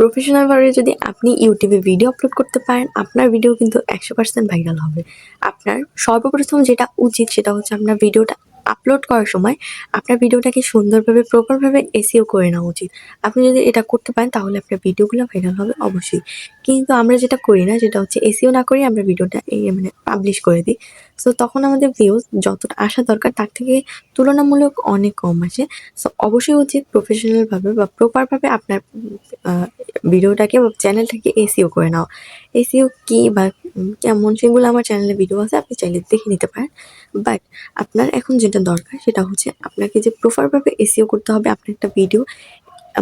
প্রফেশনালভাবে যদি আপনি ইউটিউবে ভিডিও আপলোড করতে পারেন, আপনার ভিডিও কিন্তু একশো পার্সেন্ট ভাইরাল হবে। আপনার সর্বপ্রথম যেটা উচিত সেটা হচ্ছে আপনার ভিডিওটা আপলোড করার সময় আপনার ভিডিওটাকে সুন্দরভাবে প্রপারভাবে এসিও করে নেওয়া উচিত। আপনি যদি এটা করতে পারেন, তাহলে আপনার ভিডিওগুলো ভাইরাল হবে অবশ্যই। কিন্তু আমরা যেটা করি না, যেটা হচ্ছে এসিও না করে আমরা ভিডিওটা এই মানে পাবলিশ করে দিই। সো তখন আমাদের ভিউজ যতটা আসা দরকার, তার থেকে তুলনামূলক অনেক কম আসে। সো অবশ্যই উচিত প্রফেশনালভাবে বা প্রপারভাবে আপনার ভিডিওটাকে বা চ্যানেলটাকে এসিও করে নাও এসিও কি বা কেমন সেগুলো আমার চ্যানেলে ভিডিও আছে, আপনি চাইলে দেখে নিতে পারেন। বাট আপনার এখন যেটা দরকার, সেটা হচ্ছে আপনাকে যে প্রপারভাবে এসিও করতে হবে আপনার একটা ভিডিও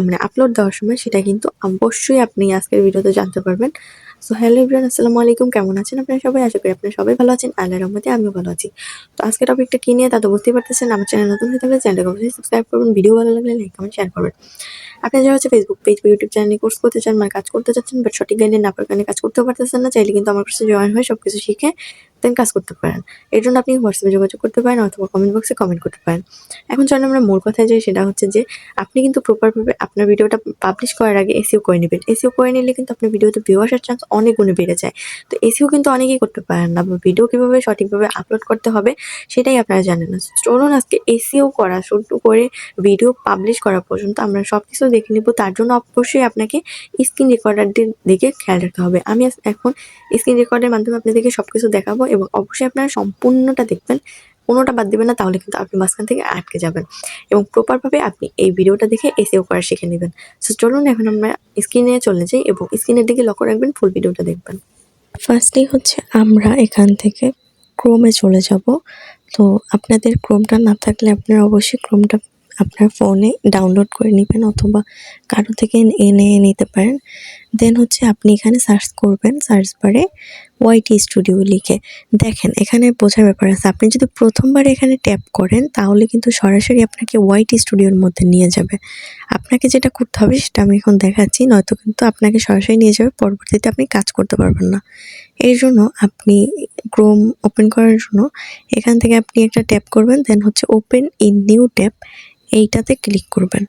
মানে আপলোড দেওয়ার সময় সেটা কিন্তু অবশ্যই আপনি আজকের ভিডিওতে জানতে পারবেন। সো হ্যালো ইব্রান আসসালামু আলাইকুম। কেমন আছেন আপনারা সবাই? আশা করি আপনারা সবাই ভালো আছেন। আল্লাহ রহমতে আমিও ভালো আছি। তো আজকে টপিকটা কি নিয়ে তা তো বুঝতেই পারতেছেন। আমার চ্যানেল নতুন হয়ে থাকলে চ্যানেলটাকে অবশ্যই সাবস্ক্রাইব করবেন। ভিডিও ভালো লাগলে লাইক কমেন্ট শেয়ার করবেন। আপনি যারা হচ্ছে ফেসবুক পেজ বা ইউটিউব চ্যানেলে কোর্স করতে চান মানে কাজ করতে চাচ্ছেন বাট সঠিক গাইডে না কারণে কাজ করতেও পারতেছেন না, চাইলে কিন্তু আমার কাছে জয়েন হয়ে সব কিছু শিখে দেন কাজ করতে পারেন। এর জন্য আপনি হোয়াটসঅ্যাপে যোগাযোগ করতে পারেন অথবা কমেন্ট বক্সে কমেন্ট করতে পারেন। এখন চলেন আমরা মূল কথায় যাই, সেটা হচ্ছে যে আপনি কিন্তু প্রপারভাবে আপনার ভিডিওটা পাবলিশ করার আগে এসিও করে নেবেন। এসিও করে নিলে কিন্তু আপনার ভিডিওতে ভিউ আসার চান্স অনেক গুণে বেড়ে যায়। তো এসিও কিন্তু অনেকেই করতে পারেন না, বা ভিডিও কীভাবে সঠিকভাবে আপলোড করতে হবে সেটাই আপনারা জানেন না। চলুন আজকে এসিও করা শুরু করে ভিডিও পাবলিশ করা পর্যন্ত আমরা সব কিছু দেখে নেব। তার জন্য অবশ্যই আপনাকে স্ক্রিন রেকর্ডারদের দিকে খেয়াল রাখতে হবে। আমি এখন স্ক্রিন রেকর্ডের মাধ্যমে আপনাদেরকে সব কিছু দেখাবো এবং অবশ্যই আপনারা সম্পূর্ণটা দেখবেন, কোনোটা বাদ দেবেন না, তাহলে কিন্তু আপনি মাঝখান থেকে আটকে যাবেন। এবং প্রপারভাবে আপনি এই ভিডিওটা দেখে এসিও করা শিখে নেবেন। সো চলুন এখন আমরা স্ক্রিনে চলে যাই এবং স্ক্রিনের দিকে লক্ষ্য রাখবেন ফুল ভিডিওটা দেখবেন। ফার্স্টলি হচ্ছে আমরা এখান থেকে ক্রোমে চলে যাব। তো আপনাদের ক্রোমটা না থাকলে আপনারা অবশ্যই ক্রোমটা আপনার ফোনে ডাউনলোড করে নেবেন অথবা কারও থেকে এনে নিতে পারেন। দেন হচ্ছে আপনি এখানে সার্চ করবেন সার্চ বারে ওয়াইটি স্টুডিও লিখে। দেখেন, এখানে বোঝার ব্যাপার আছে। আপনি যদি প্রথমবার এখানে ট্যাপ করেন, তাহলে কিন্তু সরাসরি আপনাকে ওয়াইটি স্টুডিওর মধ্যে নিয়ে যাবে। আপনাকে যেটা করতে হবে, সেটা আমি এখন দেখাচ্ছি, নয়তো কিন্তু আপনাকে সরাসরি নিয়ে যাবে, পরবর্তীতে আপনি কাজ করতে পারবেন না। এই জন্য আপনি ক্রোম ওপেন করার জন্য এখান থেকে আপনি একটা ট্যাপ করবেন দেন হচ্ছে ওপেন ইন নিউ ট্যাব এইটাতে ক্লিক করবেন।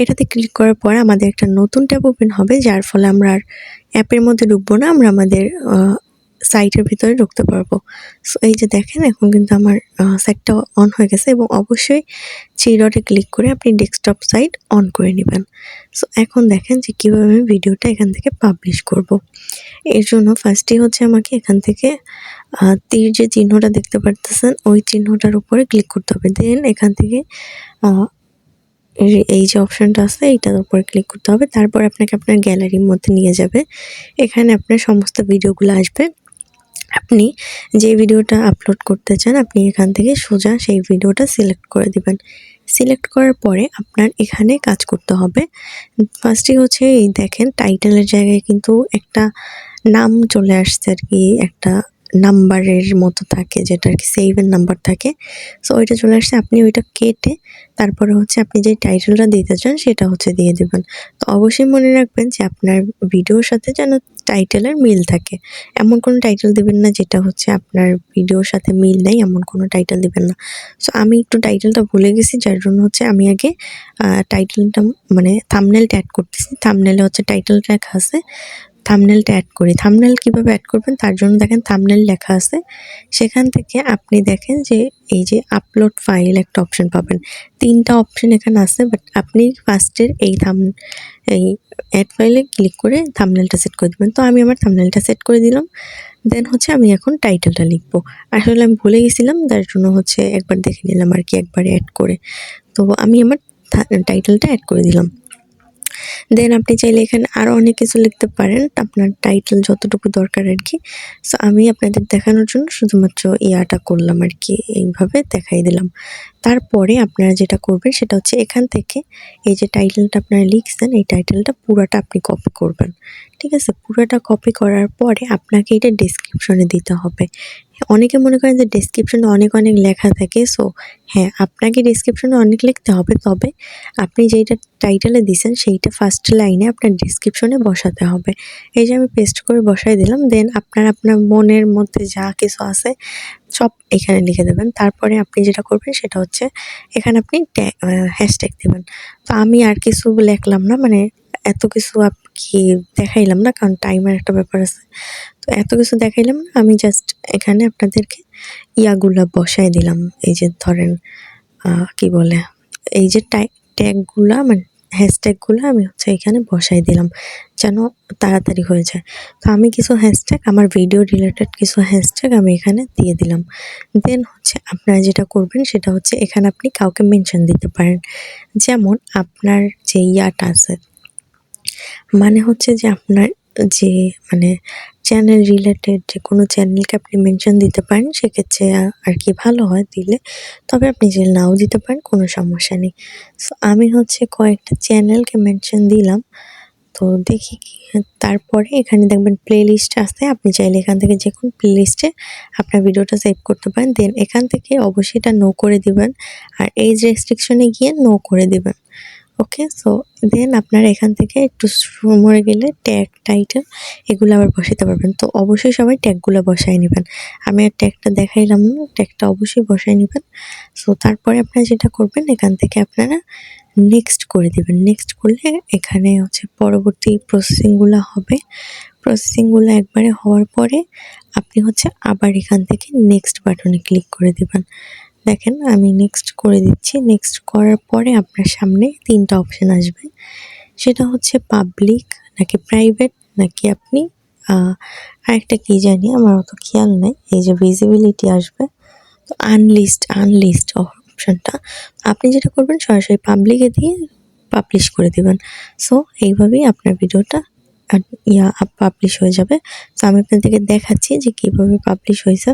এটাতে ক্লিক করার পর আমাদের একটা নতুন ট্যাব ওপেন হবে, যার ফলে আমরা আর অ্যাপের মধ্যে ঢুকবো না, আমরা আমাদের সাইটের ভিতরে ঢুকতে পারব। সো এই যে দেখেন, এখন কিন্তু আমার সাইটটা অন হয়ে গেছে এবং অবশ্যই থ্রি ডটে ক্লিক করে আপনি ডেস্কটপ সাইট অন করে নেবেন। সো এখন দেখেন যে কীভাবে আমি ভিডিওটা এখান থেকে পাবলিশ করব। এর জন্য ফার্স্টেই হচ্ছে আমাকে এখান থেকে তীর যে চিহ্নটা দেখতে পারতেছেন, ওই চিহ্নটার উপরে ক্লিক করতে হবে। দেন এখান থেকে এই- যে অপশানটা আছে, এইটার উপর ক্লিক করতে হবে। তারপর আপনাকে আপনার গ্যালারির মধ্যে নিয়ে যাবে। এখানে আপনার সমস্ত ভিডিওগুলো আসবে। আপনি যে ভিডিওটা আপলোড করতে চান, আপনি এখান থেকে সোজা সেই ভিডিওটা সিলেক্ট করে দিবেন। সিলেক্ট করার পরে আপনার এখানে কাজ করতে হবে। ফার্স্টে হচ্ছে এই দেখেন টাইটেলের জায়গায় কিন্তু একটা নাম চলে আসছে আর কি, একটা নাম্বারের মতো থাকে যেটা আর কি সেভের নাম্বার থাকে। সো ওইটা চলে আসছে, আপনি ওইটা কেটে তারপরে হচ্ছে আপনি যে টাইটেলটা দিতে চান, সেটা হচ্ছে দিয়ে দেবেন। তো অবশ্যই মনে রাখবেন যে আপনার ভিডিওর সাথে যেন টাইটেলের মিল থাকে। এমন কোনো টাইটেল দেবেন না যেটা হচ্ছে আপনার ভিডিওর সাথে মিল নেই, এমন কোনো টাইটেল দেবেন না। সো আমি একটু টাইটেলটা ভুলে গেছি, যার জন্য হচ্ছে আমি আগে টাইটেলটা মানে থামনেলটা অ্যাড করতেছি। থামনেলে হচ্ছে টাইটেলটা লেখা আছে। থামনেলটা অ্যাড করি। থামনেল কীভাবে অ্যাড করবেন? তার জন্য দেখেন থামনেল লেখা আছে। সেখান থেকে আপনি দেখেন যে এই যে আপলোড ফাইল একটা অপশন পাবেন। তিনটা অপশন এখানে আছে বাট আপনি ফার্স্টের এই থাম এই অ্যাড ফাইলে ক্লিক করে থামনেলটা সেট করে দেবেন। তো আমি আমার থামনেলটা সেট করে দিলাম। দেন হচ্ছে আমি এখন টাইটেলটা লিখব। আসলে আমি ভুলে গেছিলাম, তার জন্য হচ্ছে একবার দেখে নিলাম আর কি, একবারে অ্যাড করে। তো আমি আমার টাইটেলটা অ্যাড করে দিলাম। দেন আপনি চাইলে এখানে আরও অনেক কিছু লিখতে পারেন। আপনার টাইটেল যতটুকু দরকার আর কি সো আমি আপনাদের দেখানোর জন্য শুধুমাত্র ইয়াটা করলাম আর কি এইভাবে দেখাই দিলাম। তারপরে আপনারা যেটা করবেন সেটা হচ্ছে এখান থেকে এই যে টাইটেলটা আপনারা লিখছেন, এই টাইটেলটা পুরাটা আপনি কপি করবেন। ঠিক আছে? পুরাটা কপি করার পরে আপনাকে এটা ডেসক্রিপশনে দিতে হবে। অনেকে মনে করেন যে ডেসক্রিপশনে অনেক অনেক লেখা থাকে সো হ্যাঁ আপনাকে ডেসক্রিপশনে অনেক লিখতে হবে, তবে আপনি যেইটা টাইটেলে দিছেন, সেইটা ফার্স্ট লাইনে আপনার ডিসক্রিপশনে বসাতে হবে। এই যে আমি পেস্ট করে বসাই দিলাম দেন আপনার আপনার মনের মধ্যে যা কিছু আছে, সব এখানে লিখে দেবেন। তারপরে আপনি যেটা করবেন, সেটা হচ্ছে এখানে আপনি হ্যাশট্যাগ দেবেন। তো আমি আর কিছু লেখলাম না মানে এত কিছু আপ- কি দেখাইলাম না, কারণ টাইমের একটা ব্যাপার আছে। তো এত কিছু দেখাইলাম না, আমি জাস্ট এখানে আপনাদেরকে ইয়াগুলা বসায় দিলাম। এই যে ধরেন কি বলে, এই যে ট্যাগগুলা মানে হ্যাশট্যাগুলো আমি হচ্ছে এখানে বসাই দিলাম, যেন তাড়াতাড়ি হয়ে যায়। তো আমি কিছু হ্যাশট্যাগ আমার ভিডিও রিলেটেড কিছু হ্যাশট্যাগ আমি এখানে দিয়ে দিলাম। দেন হচ্ছে আপনারা যেটা করবেন, সেটা হচ্ছে এখানে আপনি কাউকে মেনশন দিতে পারেন। যেমন আপনার যে ইয়াটা আছে মানে হচ্ছে যে আপনার যে মানে চ্যানেল রিলেটেড যে কোনো চ্যানেলকে আপনি মেনশন দিতে পারেন, সেক্ষেত্রে আর কি ভালো হয় দিলে। তবে আপনি যে নাও দিতে পারেন, কোনো সমস্যা নেই। সো আমি হচ্ছে কয়েকটা চ্যানেলকে মেনশন দিলাম। তো দেখি কি, তারপরে এখানে দেখবেন প্লে লিস্ট আছে। আপনি চাইলে এখান থেকে যে কোনো প্লে লিস্টে আপনার ভিডিওটা সেভ করতে পারেন। দেন এখান থেকে অবশ্যই এটা নো করে দিবেন। আর এজ রেস্ট্রিকশনে গিয়ে নো করে দিবেন। ওকে সো দেন আপনারা এখান থেকে একটু মরে গেলে ট্যাগ টাইটেল এগুলো আবার বসাতে পারবেন। তো অবশ্যই সবাই ট্যাগগুলো বসায় নেবেন। আমি আর ট্যাগটা দেখাইলাম না ট্যাগটা অবশ্যই বসায় নেবেন। সো তারপরে আপনারা যেটা করবেন, এখান থেকে আপনারা নেক্সট করে দেবেন। নেক্সট করলে এখানে হচ্ছে পরবর্তী প্রসেসিংগুলো হবে। প্রসেসিংগুলো একবারে হওয়ার পরে আপনি হচ্ছে আবার এখান থেকে নেক্সট বাটনে ক্লিক করে দেবেন। দেখেন, আমি নেক্সট করে দিচ্ছি। নেক্সট করার পরে আপনার সামনে তিনটা অপশান আসবে। সেটা হচ্ছে পাবলিক নাকি প্রাইভেট নাকি আপনি আরেকটা কী জানি, আমার অত খেয়াল নেই। এই যে ভিজিবিলিটি আসবে। তো আনলিস্ট আনলিস্ট অপশনটা আপনি যেটা করবেন, সরাসরি পাবলিকে দিয়ে পাবলিশ করে দেবেন। সো এইভাবেই আপনার ভিডিওটা ইয়া পাবলিশ হয়ে যাবে। তো আমি আপনাদেরকে দেখাচ্ছি যে কীভাবে পাবলিশ হয়েছে।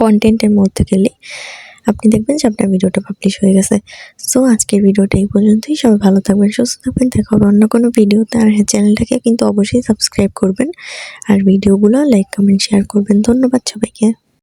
কন্টেন্টের মধ্যে গেলে। আপনি দেখবেন যে আপনার ভিডিওটা পাবলিশ হয়ে গেছে। সো আজকের ভিডিওটা এই পর্যন্তই। সবাই ভালো থাকবেন, সুস্থ থাকবেন। দেখা হবে অন্য কোনো ভিডিওতে আর হ্যাঁ চ্যানেলটাকে কিন্তু অবশ্যই সাবস্ক্রাইব করবেন। আর ভিডিওগুলো লাইক কমেন্ট শেয়ার করবেন। ধন্যবাদ সবাইকে।